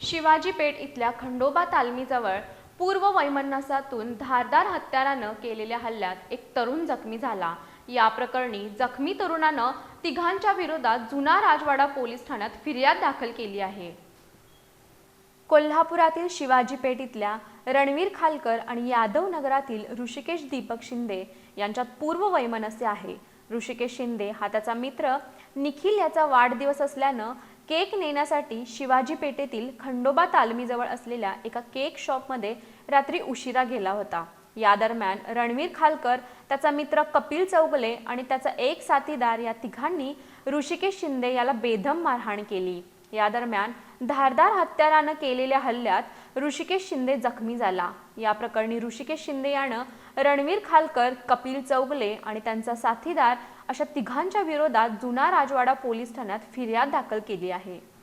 शिवाजीपेठ इथल्या खंडोबा तालमीजवळ पूर्व वैमनसातून धारदार हत्यारानं केलेल्या हल्ल्यात एक तरुण जखमी झाला. या प्रकरणी जखमी तरुणानं तिघांच्या विरोधात जुना राजवाडा पोलीस ठाण्यात फिर्याद दाखल केली आहे. कोल्हापुरातील शिवाजीपेठ इथल्या रणवीर खालकर आणि यादव नगरातील ऋषिकेश दीपक शिंदे यांच्यात पूर्व वैमनस्य आहे. ऋषिकेश शिंदे हा त्याचा मित्र. निखिल याचा वाढदिवस असल्यानं केक नेण्यासाठी शिवाजी पेठेतील खंडोबा तालमीजवळ असलेल्या एका केक शॉपमध्ये रात्री उशिरा गेला होता. या दरम्यान रणवीर खालकर त्याचा मित्र कपिल चौगले आणि त्याचा एक साथीदार या तिघांनी ऋषिकेश शिंदे याला बेदम मारहाण केली. या दरम्यान धारदार हत्यारानं केलेल्या हल्ल्यात ऋषिकेश शिंदे जखमी झाला. या प्रकरणी ऋषिकेश शिंदे यानं रणवीर खालकर कपिल चौगले आणि त्यांचा साथीदार अशा तिघांच्या विरोधात जुना राजवाडा पोलीस ठाण्यात फिर्याद दाखल केली आहे.